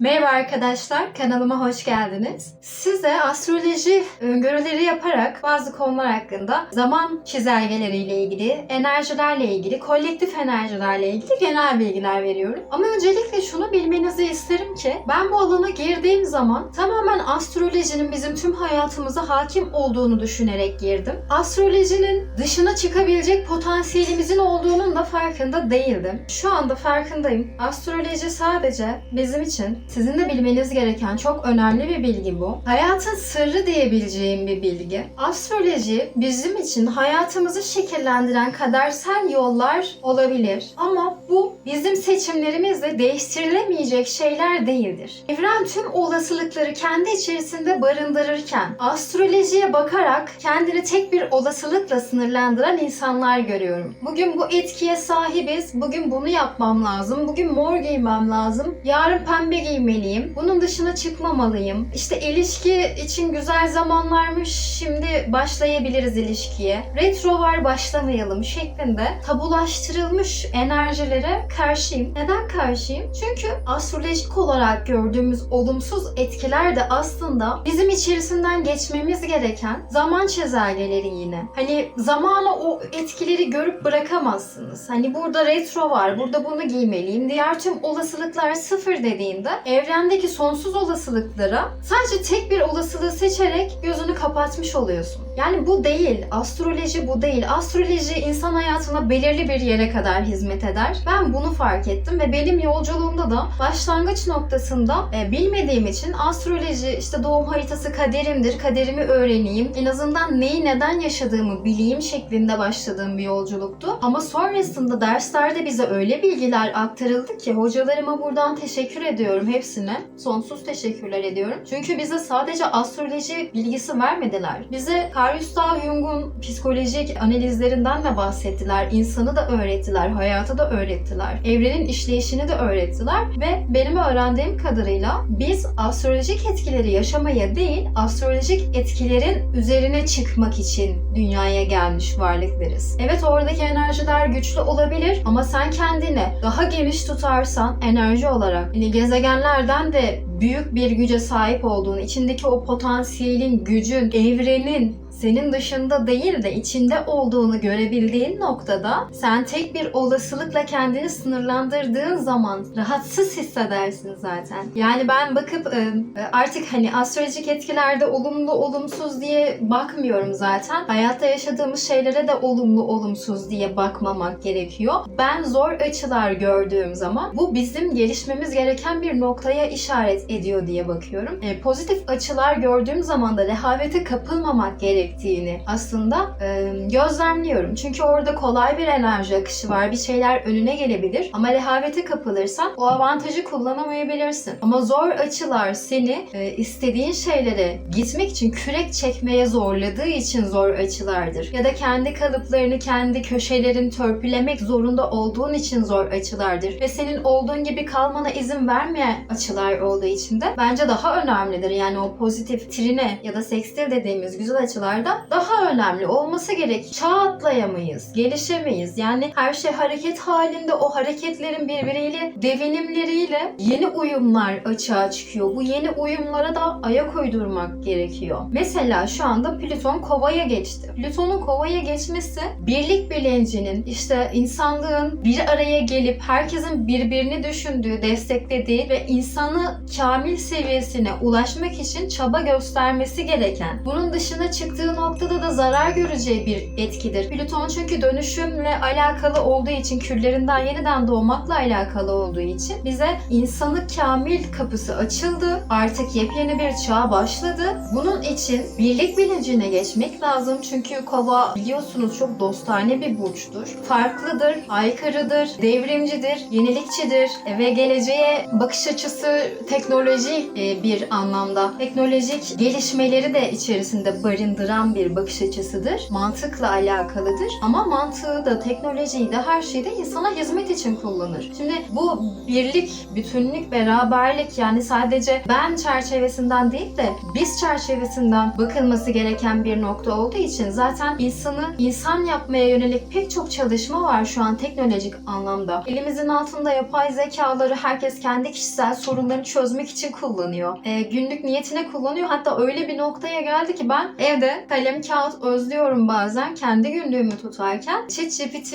Merhaba arkadaşlar, kanalıma hoş geldiniz. Size astroloji öngörüleri yaparak bazı konular hakkında zaman çizelgeleriyle ilgili, enerjilerle ilgili, kolektif enerjilerle ilgili genel bilgiler veriyorum. Ama öncelikle şunu bilmenizi isterim ki ben bu alana girdiğim zaman tamamen astrolojinin bizim tüm hayatımıza hakim olduğunu düşünerek girdim. Astrolojinin dışına çıkabilecek potansiyelimizin olduğunun da farkında değildim. Şu anda farkındayım. Astroloji sadece bizim için sizin de bilmeniz gereken çok önemli bir bilgi bu. Hayatın sırrı diyebileceğim bir bilgi. Astroloji bizim için hayatımızı şekillendiren kadersel yollar olabilir. Ama bu bizim seçimlerimizle değiştirilemeyecek şeyler değildir. Evren tüm olasılıkları kendi içerisinde barındırırken astrolojiye bakarak kendini tek bir olasılıkla sınırlandıran insanlar görüyorum. Bugün bu etkiye sahibiz. Bugün bunu yapmam lazım. Bugün mor giymem lazım. Yarın pembe giymeliyim. Bunun dışına çıkmamalıyım. İşte ilişki için güzel zamanlarmış. Şimdi başlayabiliriz ilişkiye. Retro var başlamayalım şeklinde tabulaştırılmış enerjilere karşıyım. Neden karşıyım? Çünkü astrolojik olarak gördüğümüz olumsuz etkiler de aslında bizim içerisinden geçmemiz gereken zaman çizelgeleri yine. Hani zamana o etkileri görüp bırakamazsınız. Hani burada retro var, burada bunu giymeliyim. Diğer tüm olasılıklar sıfır dediğinde evrendeki sonsuz olasılıklara sadece tek bir olasılığı seçerek gözünü kapatmış oluyorsun. Yani bu değil. Astroloji bu değil. Astroloji insan hayatına belirli bir yere kadar hizmet eder. Ben bunu fark ettim ve benim yolculuğumda da başlangıç noktasında e, bilmediğim için astroloji işte doğum haritası kaderimdir. Kaderimi öğreneyim. En azından neyi neden yaşadığımı bileyim şeklinde başladığım bir yolculuktu. Ama sonrasında derslerde bize öyle bilgiler aktarıldı ki hocalarıma buradan teşekkür ediyorum hepsine. Sonsuz teşekkürler ediyorum. Çünkü bize sadece astroloji bilgisi vermediler. Bize Carl Gustav Jung'un psikolojik analizlerinden de bahsettiler. İnsanı da öğrettiler, hayatı da öğrettiler. Evrenin işleyişini de öğrettiler ve benim öğrendiğim kadarıyla biz astrolojik etkileri yaşamaya değil, astrolojik etkilerin üzerine çıkmak için dünyaya gelmiş varlıklarız. Evet oradaki enerjiler güçlü olabilir ama sen kendini daha geniş tutarsan enerji olarak hani gezegenlerden de büyük bir güce sahip olduğun, içindeki o potansiyelin, gücün, evrenin senin dışında değil de içinde olduğunu görebildiğin noktada sen tek bir olasılıkla kendini sınırlandırdığın zaman rahatsız hissedersin zaten. Yani ben bakıp e, artık hani astrolojik etkilerde olumlu olumsuz diye bakmıyorum zaten. Hayatta yaşadığımız şeylere de olumlu olumsuz diye bakmamak gerekiyor. Ben zor açılar gördüğüm zaman bu bizim gelişmemiz gereken bir noktaya işaret ediyor diye bakıyorum. E, pozitif açılar gördüğüm zaman da rehavete kapılmamak gerektiğini aslında e, gözlemliyorum. Çünkü orada kolay bir enerji akışı var. Bir şeyler önüne gelebilir ama rehavete kapılırsan o avantajı kullanamayabilirsin. Ama zor açılar seni e, istediğin şeylere gitmek için kürek çekmeye zorladığı için zor açılardır. Ya da kendi kalıplarını, kendi köşelerini törpülemek zorunda olduğun için zor açılardır. Ve senin olduğun gibi kalmana izin vermeyen açılar olduğu için de bence daha önemlidir. Yani o pozitif trine ya da sekstil dediğimiz güzel açılarda daha önemli olması gerek. Çağ atlayamayız, gelişemeyiz. Yani her şey hareket halinde o hareketlerin birbiriyle devinimleriyle yeni uyumlar açığa çıkıyor. Bu yeni uyumlara da ayak uydurmak gerekiyor. Mesela şu anda Plüton kovaya geçti. Plüton'un kovaya geçmesi birlik bilincinin işte insanlığın bir araya gelip herkesin birbirini düşündüğü, desteklediği ve insanı kamil seviyesine ulaşmak için çaba göstermesi gereken. Bunun dışına çıktığı noktada da zarar göreceği bir etkidir. Plüton çünkü dönüşümle alakalı olduğu için, küllerinden yeniden doğmakla alakalı olduğu için bize insanı kamil kapısı açıldı. Artık yepyeni bir çağ başladı. Bunun için birlik bilincine geçmek lazım. Çünkü kova biliyorsunuz çok dostane bir burçtur. Farklıdır, aykırıdır, devrimcidir, yenilikçidir ve geleceğe bakış açısı teknoloji e, bir anlamda. Teknolojik gelişmeleri de içerisinde barındıran barındıran bir bakış açısıdır. Mantıkla alakalıdır. Ama mantığı da, teknolojiyi de, her şeyi de insana hizmet için kullanır. Şimdi bu birlik, bütünlük, beraberlik yani sadece ben çerçevesinden değil de biz çerçevesinden bakılması gereken bir nokta olduğu için zaten insanı insan yapmaya yönelik pek çok çalışma var şu an teknolojik anlamda. Elimizin altında yapay zekaları herkes kendi kişisel sorunlarını çözmek için kullanıyor. Ee, günlük niyetine kullanıyor. Hatta öyle bir noktaya geldi ki ben evde kalem kağıt özlüyorum bazen kendi günlüğümü tutarken ChatGPT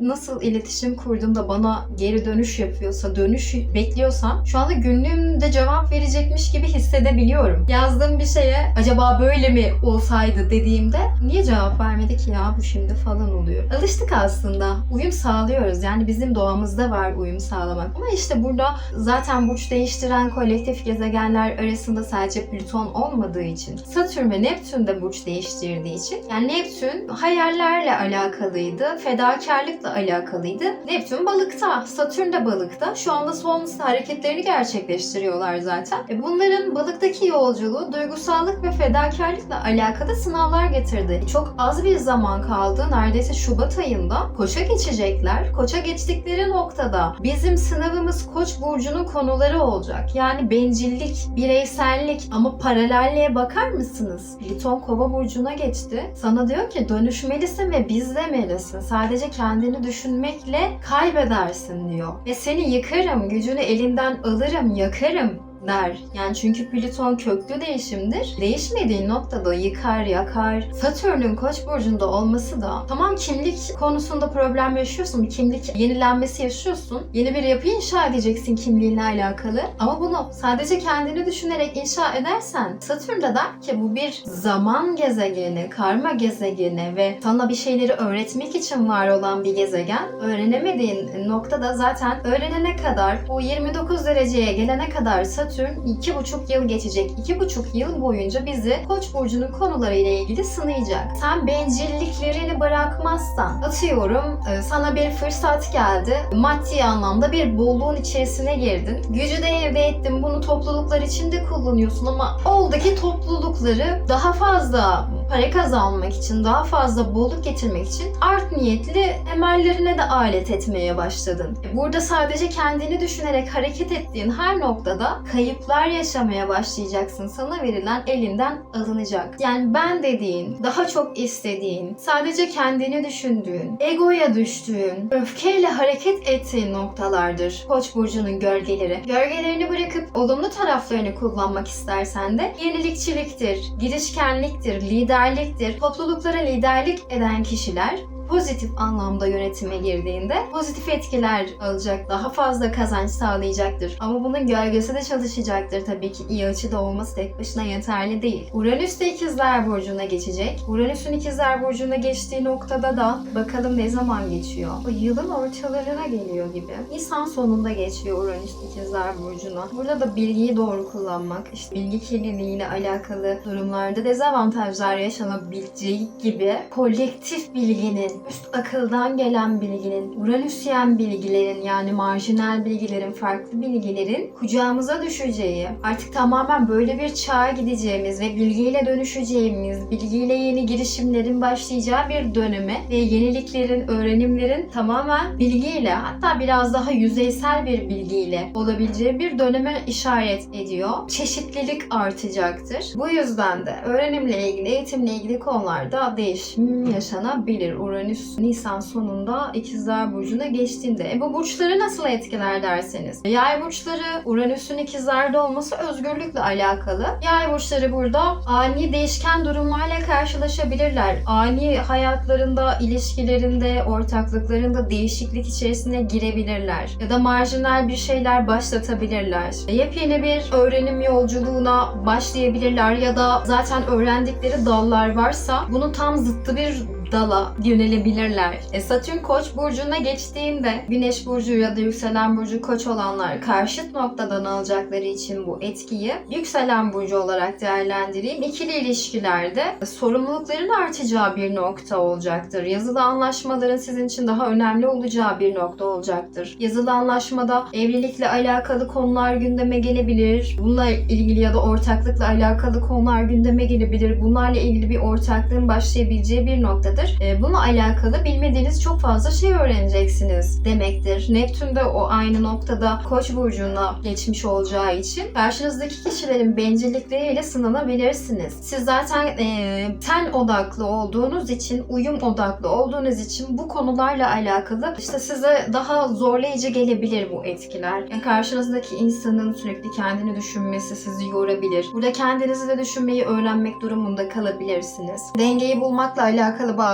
nasıl iletişim kurduğumda bana geri dönüş yapıyorsa, dönüş bekliyorsam şu anda günlüğümde cevap verecekmiş gibi hissedebiliyorum. Yazdığım bir şeye acaba böyle mi olsaydı dediğimde niye cevap vermedi ki ya bu şimdi falan oluyor. Alıştık aslında. Uyum sağlıyoruz. Yani bizim doğamızda var uyum sağlamak. Ama işte burada zaten burç değiştiren kolektif gezegenler arasında sadece Plüton olmadığı için Satürn ve Neptün de burç değiştirdiği için yani Neptün hayallerle alakalıydı, fedakarlıkla alakalıydı. Neptün balıkta, Satürn de balıkta. Şu anda son hareketlerini gerçekleştiriyorlar zaten. E bunların balıktaki yolculuğu duygusallık ve fedakarlıkla alakalı sınavlar getirdi. Çok az bir zaman kaldı. Neredeyse Şubat ayında Koç'a geçecekler. Koç'a geçtikleri noktada bizim sınavımız Koç burcunun konuları olacak. Yani bencillik, bireysellik ama paralelliğe bakar mısınız? Plüton Kova burcuna geçti. Sana diyor ki dönüşmelisin ve bizlemelisin. Sadece kendini düşünmekle kaybedersin diyor. Ve seni yıkarım, gücünü elinden alırım, yakarım der. Yani çünkü Plüton köklü değişimdir. Değişmediği noktada yıkar, yakar. Satürn'ün Koç burcunda olması da tamam kimlik konusunda problem yaşıyorsun. Kimlik yenilenmesi yaşıyorsun. Yeni bir yapı inşa edeceksin kimliğinle alakalı. Ama bunu sadece kendini düşünerek inşa edersen Satürn de der ki bu bir zaman gezegeni, karma gezegeni ve sana bir şeyleri öğretmek için var olan bir gezegen. Öğrenemediğin noktada zaten öğrenene kadar o 29 dereceye gelene kadar Satürn iki buçuk yıl geçecek. İki buçuk yıl boyunca bizi Koç burcunun konularıyla ilgili sınayacak. Sen bencilliklerini bırakmazsan, atıyorum e, sana bir fırsat geldi. Maddi anlamda bir bolluğun içerisine girdin. Gücü de elde ettin. Bunu topluluklar içinde kullanıyorsun ama oldu ki toplulukları daha fazla para kazanmak için, daha fazla bolluk getirmek için art niyetli emellerine de alet etmeye başladın. Burada sadece kendini düşünerek hareket ettiğin her noktada kayıplar yaşamaya başlayacaksın. Sana verilen elinden alınacak. Yani ben dediğin, daha çok istediğin, sadece kendini düşündüğün, egoya düştüğün, öfkeyle hareket ettiğin noktalardır Koç burcunun gölgeleri. Gölgelerini bırakıp olumlu taraflarını kullanmak istersen de yenilikçiliktir, girişkenliktir, liderliktir. Topluluklara liderlik eden kişiler pozitif anlamda yönetime girdiğinde pozitif etkiler alacak, daha fazla kazanç sağlayacaktır. Ama bunun gölgesi de çalışacaktır tabii ki. iyi açıda olması tek başına yeterli değil. Uranüs de ikizler burcuna geçecek. Uranüs'ün ikizler burcuna geçtiği noktada da bakalım ne zaman geçiyor. O yılın ortalarına geliyor gibi. Nisan sonunda geçiyor Uranüs ikizler burcuna. Burada da bilgiyi doğru kullanmak, işte bilgi kirliliğiyle alakalı durumlarda dezavantajlar yaşanabileceği gibi kolektif bilginin üst akıldan gelen bilginin, Uranüsyen bilgilerin yani marjinal bilgilerin, farklı bilgilerin kucağımıza düşeceği, artık tamamen böyle bir çağa gideceğimiz ve bilgiyle dönüşeceğimiz, bilgiyle yeni girişimlerin başlayacağı bir döneme ve yeniliklerin, öğrenimlerin tamamen bilgiyle hatta biraz daha yüzeysel bir bilgiyle olabileceği bir döneme işaret ediyor. Çeşitlilik artacaktır. Bu yüzden de öğrenimle ilgili, eğitimle ilgili konularda değişim yaşanabilir. Uranüs Nisan sonunda ikizler burcuna geçtiğinde. E bu burçları nasıl etkiler derseniz. Yay burçları Uranüs'ün ikizlerde olması özgürlükle alakalı. Yay burçları burada ani değişken durumlarla karşılaşabilirler. Ani hayatlarında, ilişkilerinde, ortaklıklarında değişiklik içerisine girebilirler. Ya da marjinal bir şeyler başlatabilirler. Yepyeni bir öğrenim yolculuğuna başlayabilirler ya da zaten öğrendikleri dallar varsa bunun tam zıttı bir dala yönelebilirler. E, Satürn Koç burcuna geçtiğinde Güneş burcu ya da yükselen burcu Koç olanlar karşıt noktadan alacakları için bu etkiyi yükselen burcu olarak değerlendireyim. İkili ilişkilerde sorumlulukların artacağı bir nokta olacaktır. Yazılı anlaşmaların sizin için daha önemli olacağı bir nokta olacaktır. Yazılı anlaşmada evlilikle alakalı konular gündeme gelebilir. Bununla ilgili ya da ortaklıkla alakalı konular gündeme gelebilir. Bunlarla ilgili bir ortaklığın başlayabileceği bir noktadır. E, bununla alakalı bilmediğiniz çok fazla şey öğreneceksiniz demektir. Neptün de o aynı noktada Koç burcuna geçmiş olacağı için karşınızdaki kişilerin bencillikleriyle sınanabilirsiniz. Siz zaten e, ten odaklı olduğunuz için, uyum odaklı olduğunuz için bu konularla alakalı işte size daha zorlayıcı gelebilir bu etkiler. Yani karşınızdaki insanın sürekli kendini düşünmesi sizi yorabilir. Burada kendinizi de düşünmeyi öğrenmek durumunda kalabilirsiniz. Dengeyi bulmakla alakalı bazı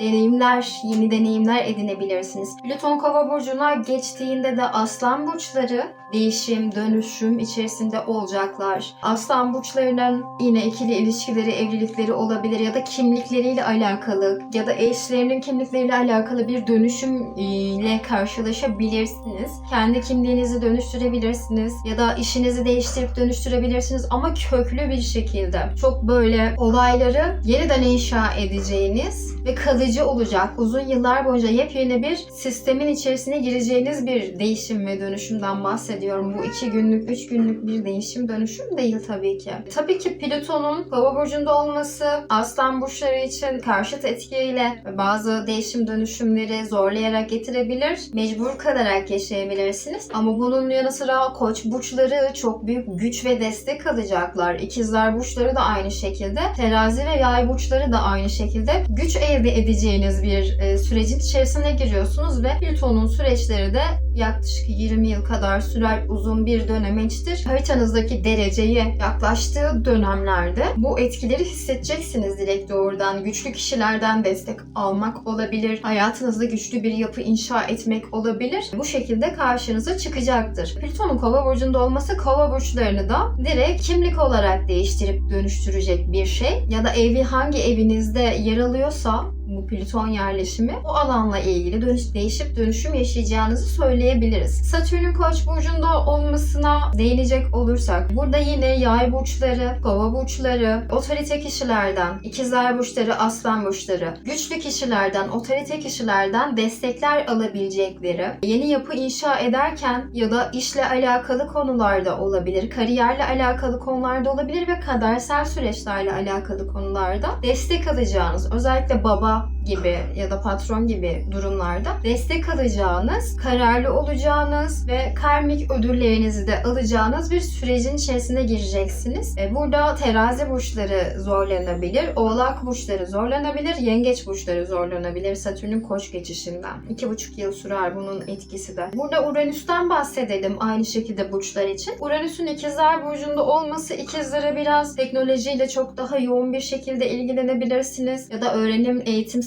deneyimler, yeni deneyimler edinebilirsiniz. Plüton Kova burcuna geçtiğinde de Aslan burçları değişim, dönüşüm içerisinde olacaklar. Aslan burçlarının yine ikili ilişkileri, evlilikleri olabilir ya da kimlikleriyle alakalı ya da eşlerinin kimlikleriyle alakalı bir dönüşüm ile karşılaşabilirsiniz. Kendi kimliğinizi dönüştürebilirsiniz ya da işinizi değiştirip dönüştürebilirsiniz ama köklü bir şekilde. Çok böyle olayları yeniden inşa edeceğiniz ve kalıcı olacak. Uzun yıllar boyunca yepyeni bir sistemin içerisine gireceğiniz bir değişim ve dönüşümden bahsediyorum. Bu iki günlük, üç günlük bir değişim dönüşüm değil tabii ki. Tabii ki Plüton'un Kova burcunda olması Aslan burçları için karşıt etkiyle bazı değişim dönüşümleri zorlayarak getirebilir. Mecbur kalarak yaşayabilirsiniz. Ama bunun yanı sıra Koç burçları çok büyük güç ve destek alacaklar. İkizler burçları da aynı şekilde. Terazi ve Yay burçları da aynı şekilde güç elde edeceğiniz bir e, sürecin içerisine giriyorsunuz ve Plüton'un süreçleri de yaklaşık 20 yıl kadar sürer uzun bir dönemeçtir. Haritanızdaki dereceye yaklaştığı dönemlerde bu etkileri hissedeceksiniz direkt doğrudan. Güçlü kişilerden destek almak olabilir. Hayatınızda güçlü bir yapı inşa etmek olabilir. Bu şekilde karşınıza çıkacaktır. Plüton'un kova burcunda olması kova burçlarını da direkt kimlik olarak değiştirip dönüştürecek bir şey. Ya da evi hangi evinizde yer alıyorsa bu Plüton yerleşimi o alanla ilgili dönüş, değişip dönüşüm yaşayacağınızı söyleyebiliriz. Satürn'ün Koç burcunda olmasına değinecek olursak burada yine yay burçları, kova burçları, otorite kişilerden, ikizler burçları, aslan burçları, güçlü kişilerden, otorite kişilerden destekler alabilecekleri, yeni yapı inşa ederken ya da işle alakalı konularda olabilir, kariyerle alakalı konularda olabilir ve kadersel süreçlerle alakalı konularda destek alacağınız, özellikle baba up gibi ya da patron gibi durumlarda destek alacağınız, kararlı olacağınız ve karmik ödüllerinizi de alacağınız bir sürecin içerisine gireceksiniz. E, Burada terazi burçları zorlanabilir, oğlak burçları zorlanabilir, yengeç burçları zorlanabilir Satürn'ün koç geçişinden. İki buçuk yıl sürer bunun etkisi de. Burada Uranüs'ten bahsedelim aynı şekilde burçlar için. Uranüs'ün ikizler burcunda olması ikizlere biraz teknolojiyle çok daha yoğun bir şekilde ilgilenebilirsiniz ya da öğrenim,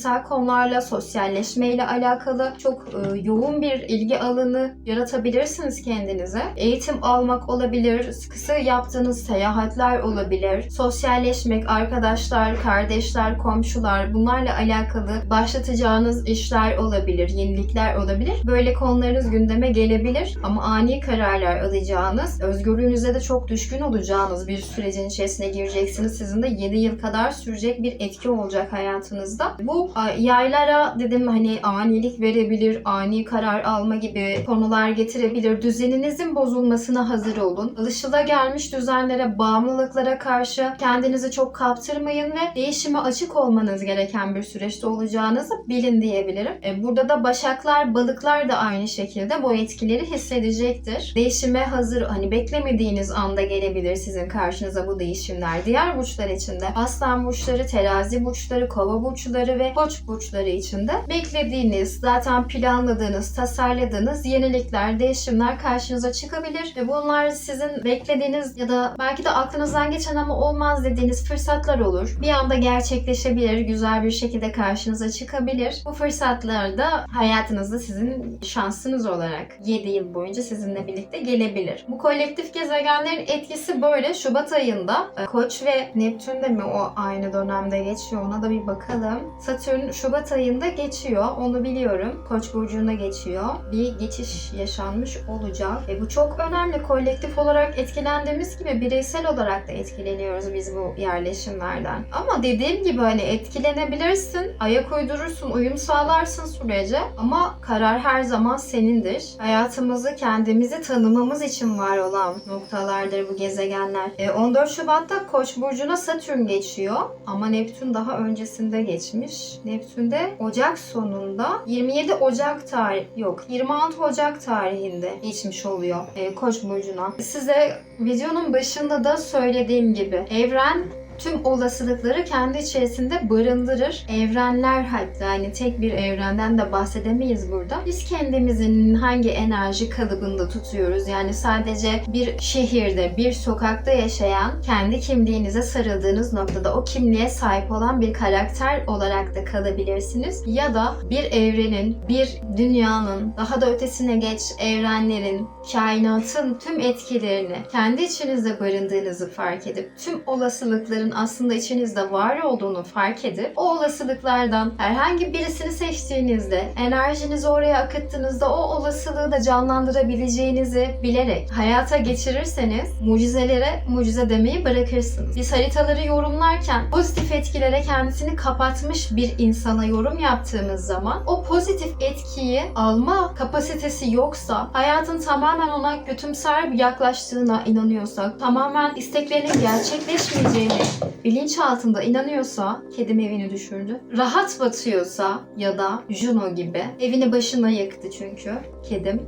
eğitimsel konularla, sosyalleşmeyle alakalı çok e, yoğun bir ilgi alanı yaratabilirsiniz kendinize. Eğitim almak olabilir, kısa yaptığınız seyahatler olabilir, sosyalleşmek, arkadaşlar, kardeşler, komşular bunlarla alakalı başlatacağınız işler olabilir, yenilikler olabilir. Böyle konularınız gündeme gelebilir ama ani kararlar alacağınız, özgürlüğünüze de çok düşkün olacağınız bir sürecin içerisine gireceksiniz. Sizin de 7 yıl kadar sürecek bir etki olacak hayatınızda. Bu yaylara dedim hani anilik verebilir, ani karar alma gibi konular getirebilir. Düzeninizin bozulmasına hazır olun. Alışılagelmiş düzenlere, bağımlılıklara karşı kendinizi çok kaptırmayın ve değişime açık olmanız gereken bir süreçte olacağınızı bilin diyebilirim. E, Burada da başaklar, balıklar da aynı şekilde bu etkileri hissedecektir. Değişime hazır, hani beklemediğiniz anda gelebilir sizin karşınıza bu değişimler. Diğer burçlar için de aslan burçları, terazi burçları, kova burçları ve koç burçları için de beklediğiniz, zaten planladığınız, tasarladığınız yenilikler, değişimler karşınıza çıkabilir ve bunlar sizin beklediğiniz ya da belki de aklınızdan geçen ama olmaz dediğiniz fırsatlar olur. Bir anda gerçekleşebilir, güzel bir şekilde karşınıza çıkabilir. Bu fırsatlar da hayatınızda sizin şansınız olarak 7 yıl boyunca sizinle birlikte gelebilir. Bu kolektif gezegenlerin etkisi böyle. Şubat ayında e, Koç ve Neptün de mi o aynı dönemde geçiyor ona da bir bakalım. Satürn Neptün Şubat ayında geçiyor. Onu biliyorum. Koç burcunda geçiyor. Bir geçiş yaşanmış olacak. E bu çok önemli. Kolektif olarak etkilendiğimiz gibi bireysel olarak da etkileniyoruz biz bu yerleşimlerden. Ama dediğim gibi hani etkilenebilirsin, ayak uydurursun, uyum sağlarsın sürece ama karar her zaman senindir. Hayatımızı kendimizi tanımamız için var olan noktalardır bu gezegenler. E, 14 Şubat'ta Koç burcuna Satürn geçiyor ama Neptün daha öncesinde geçmiş. Neptün de Ocak sonunda 27 Ocak tarih yok 26 Ocak tarihinde geçmiş oluyor e, Koç burcuna. Size videonun başında da söylediğim gibi evren tüm olasılıkları kendi içerisinde barındırır. Evrenler hatta yani tek bir evrenden de bahsedemeyiz burada. Biz kendimizin hangi enerji kalıbında tutuyoruz? Yani sadece bir şehirde, bir sokakta yaşayan, kendi kimliğinize sarıldığınız noktada o kimliğe sahip olan bir karakter olarak da kalabilirsiniz. Ya da bir evrenin, bir dünyanın, daha da ötesine geç evrenlerin, kainatın tüm etkilerini kendi içinizde barındığınızı fark edip tüm olasılıkların aslında içinizde var olduğunu fark edip o olasılıklardan herhangi birisini seçtiğinizde enerjinizi oraya akıttığınızda o olasılığı da canlandırabileceğinizi bilerek hayata geçirirseniz mucizelere mucize demeyi bırakırsınız. Biz haritaları yorumlarken pozitif etkilere kendisini kapatmış bir insana yorum yaptığımız zaman o pozitif etkiyi alma kapasitesi yoksa hayatın tamamen ona kötümser bir yaklaştığına inanıyorsak tamamen isteklerinin gerçekleşmeyeceğini bilinç altında inanıyorsa kedim evini düşürdü. Rahat batıyorsa ya da Juno gibi evini başına yıktı çünkü kedim.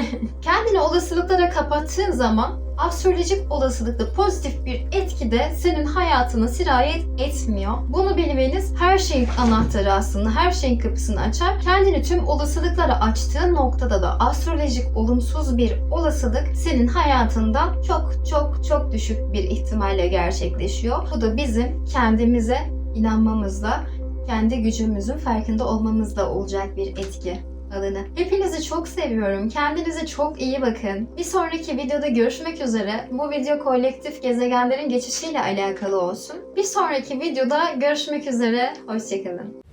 Kendini olasılıklara kapattığın zaman astrolojik olasılıkta pozitif bir etki de senin hayatına sirayet etmiyor. Bunu bilmeniz her şeyin anahtarı aslında. Her şeyin kapısını açar. Kendini tüm olasılıklara açtığın noktada da astrolojik olumsuz bir olasılık senin hayatında çok çok çok düşük bir ihtimalle gerçekleşiyor. Bu da bizim kendimize inanmamızla, kendi gücümüzün farkında olmamızda olacak bir etki alanı. Hepinizi çok seviyorum. Kendinize çok iyi bakın. Bir sonraki videoda görüşmek üzere. Bu video kolektif gezegenlerin geçişiyle alakalı olsun. Bir sonraki videoda görüşmek üzere. Hoşçakalın.